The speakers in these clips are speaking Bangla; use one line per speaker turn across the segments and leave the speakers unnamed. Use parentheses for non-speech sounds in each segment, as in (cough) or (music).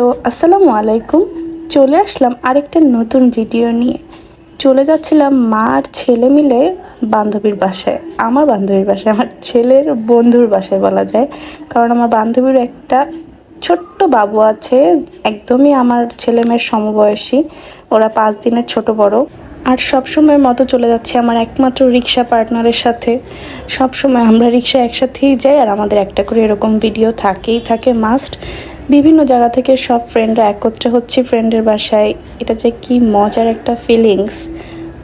হ্যালো, আসসালামু আলাইকুম। চলে আসলাম আরেকটা নতুন ভিডিও নিয়ে। চলে যাচ্ছিলাম মা আর ছেলে মিলে বান্ধবীর বাসায়, আমার বান্ধবীর বাসায়, আমার ছেলের বন্ধুর বাসায় বলা যায়। কারণ আমার বান্ধবীর একটা ছোট্ট বাবু আছে, একদমই আমার ছেলে মেয়ের সমবয়সী। ওরা পাঁচ দিনের ছোট বড়। আর সবসময়ের মতো চলে যাচ্ছে আমার একমাত্র রিক্সা পার্টনারের সাথে। সবসময় আমরা রিক্সা একসাথেই যাই আর আমাদের একটা করে এরকম ভিডিও থাকেই থাকে, মাস্ট। বিভিন্ন জায়গা থেকে সব ফ্রেন্ডরা একত্রে হচ্ছে ফ্রেন্ডের বাসায়। এটা যে কি মজার একটা ফিলিংস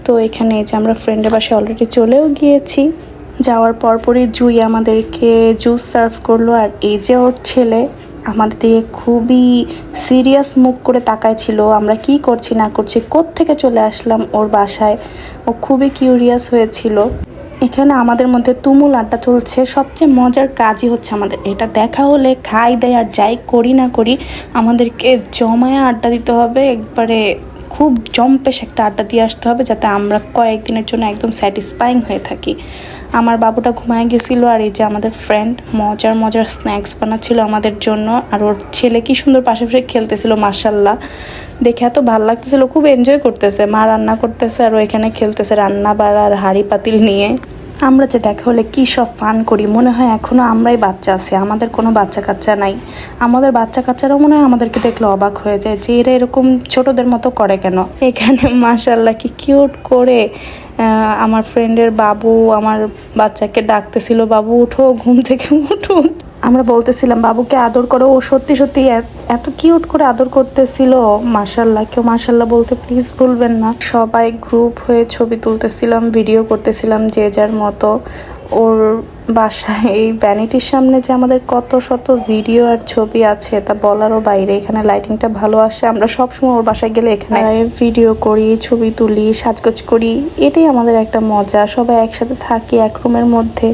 তো এখানে যে আমরা ফ্রেন্ডের বাসায় অলরেডি চলেও গিয়েছি। যাওয়ার পরপরই জুই আমাদেরকে জুস সার্ভ করল আর এই যে ওর ছেলে আমাদের দিকে খুবই সিরিয়াস মুখ করে তাকায় ছিল আমরা কি করছি, না করছি থেকে চলে আসলাম ওর বাসায়? ও খুবই কিউরিয়াস হয়েছিল। এখানে আমাদের মধ্যে তুমুল আড্ডা চলছে। সবচেয়ে মজার কাজই হচ্ছে আমাদের এটা। দেখা হলে খাই দেয় আর যাই করি না করি আমাদেরকে জমায় আড্ডা দিতে হবে। একবারে খুব জম্পেশ একটা আড্ডা দিয়ে আসতে হবে যাতে আমরা কয়েকদিনের জন্য একদম স্যাটিসফাইং হয়ে থাকি। আমার বাবুটা ঘুমায় গেছিল আর এই যে আমাদের ফ্রেন্ড মজার মজার স্ন্যাক্স বানাচ্ছিল আমাদের জন্য। আর ওর ছেলে কি সুন্দর পাশে পাশে খেলতেছিল মার্শাল্লাহ দেখে এত ভালো লাগতেছিল, খুব এনজয় করতেছে। মা রান্না করতেছে আর ও এখানে খেলতেছে রান্না বাড়ার হাড়ি পাতিল নিয়ে। আমরা যে দেখা হলে কী সব ফান করি। মনে হয় এখনও আমরাই বাচ্চা আছি, আমাদের কোনো বাচ্চা কাচ্চা নাই। আমাদের বাচ্চা কাচ্চারাও মনে হয় আমাদেরকে দেখলে অবাক হয়ে যায় যে এরা এরকম ছোটদের মতো করে কেন? এখানে (laughs) মাসাল্লাহ কি কিউট করে আমার ফ্রেন্ডের বাবু আমার বাচ্চাকে ডাকতেছিল, বাবু, উঠো, ঘুম থেকে উঠো। আমরা বলতেছিলাম, বাবুকে আদর করো। ও সত্যি সত্যি এত কিউট করে আদর করতেছিল। মাসাল্লাহ কেউ মাসাল্লাহ বলতে প্লিজ ভুলবেন না। সবাই গ্রুপ হয়ে ছবি তুলতেছিলাম ভিডিও করতেছিলাম যে যার মতো। ওর বাসায় এই ভ্যানিটির সামনে যে আমাদের কত শত ভিডিও আর ছবি আছে, তা বলারও বাইরে। এখানে লাইটিংটা ভালো আসে। আমরা সবসময় ওর বাসায় গেলে এখানে ভিডিও করি, ছবি তুলি, সাজগোজ করি। এটাই আমাদের একটা মজা। সবাই একসাথে থাকি এক রুমের মধ্যে।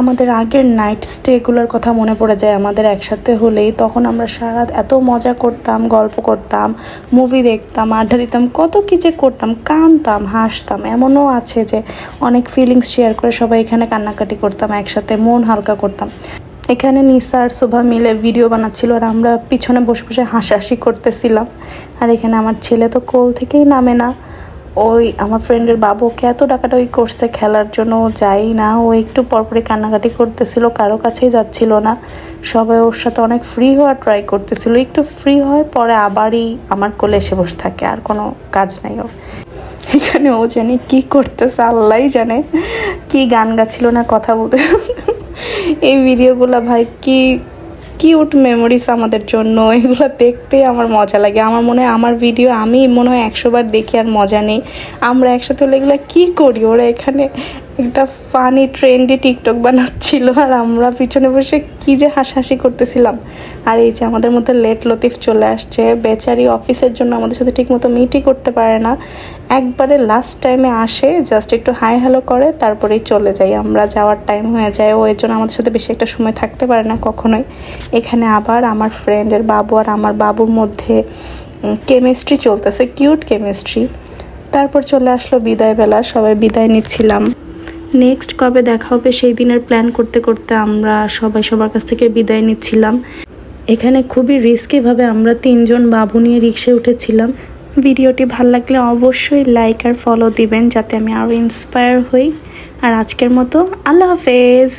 আমাদের আগের নাইট স্টেগুলোর কথা মনে পড়ে যায়। আমাদের একসাথে হলেই তখন আমরা সারা এত মজা করতাম, গল্প করতাম মুভি দেখতাম, আড্ডা দিতাম, কত কী যে করতাম, কানতাম, হাসতাম। এমনও আছে যে অনেক ফিলিংস শেয়ার করে সবাই এখানে কান্নাকাটি করতাম, একসাথে মন হালকা করতাম। এখানে নিসা আর শোভা মিলে ভিডিও বানাচ্ছিল আর আমরা পিছনে বসে বসে হাসাহাসি করতেছিলাম। আর এখানে আমার ছেলে তো কোল থেকেই নামে না। ওই আমার ফ্রেন্ডের বাবুকে এত ওই করছে, খেলার জন্য যাই না। ও একটু পরপরে কান্নাকাটি করতেছিল, কারও কাছেই যাচ্ছিল না। সবাই ওর সাথে অনেক ফ্রি হওয়ার ট্রাই করতেছিল। একটু ফ্রি হয়, পরে আবারই আমার কোলে এসে বসে থাকে, আর কোনো কাজ নাই ও এখানে ও জানি কি করতেছে আল্লাহ জানে। কি গান গাছিল না, কথা বলতে। এই ভিডিওগুলো ভাই কি কিউট মেমোরিস আমাদের জন্য, এগুলো দেখতে আমার মজা লাগে। আমার মনে হয় আমার ভিডিও আমি মনে হয় একশোবার দেখি আর মজা নেই। আমরা একসাথে হলে এগুলো কী করি? ওরা এখানে একটা ফানি ট্রেন্ডি টিকটক বানাচ্ছিল আর আমরা পিছনে বসে কি যে হাসাহাসি করতেছিলাম। আর এই যে আমাদের মধ্যে লেট লতিফ চলে আসছে, বেচারি অফিসের জন্য আমাদের সাথে ঠিকমতো মিটই করতে পারে না। একবারে লাস্ট টাইমে আসে জাস্ট একটু হাই হ্যালো করে, তারপরেই চলে যাই। আমরা যাওয়ার টাইম হয়ে যায়, ও এর জন্য আমাদের সাথে বেশি একটা সময় থাকতে পারে না কখনোই। এখানে আবার আমার ফ্রেন্ডের বাবু আর আমার বাবুর মধ্যে কেমিস্ট্রি চলতেছে কিউট কেমিস্ট্রি তারপর চলে আসলো বিদায় বেলা সবাই বিদায় নিচ্ছিলাম। নেক্সট কবে দেখা হবে সেই দিনের প্ল্যান করতে করতে আমরা সবাই সবার কাছ থেকে বিদায় নিচ্ছিলাম। এখানে খুবই রিস্কিভাবে আমরা তিনজন বাবু নিয়ে রিক্সে উঠেছিলাম। ভিডিওটি ভালো লাগলে অবশ্যই লাইক আর ফলো দিবেন, যাতে আমি আরও ইন্সপায়ার হই। আর আজকের মতো আল্লাহ হাফেজ।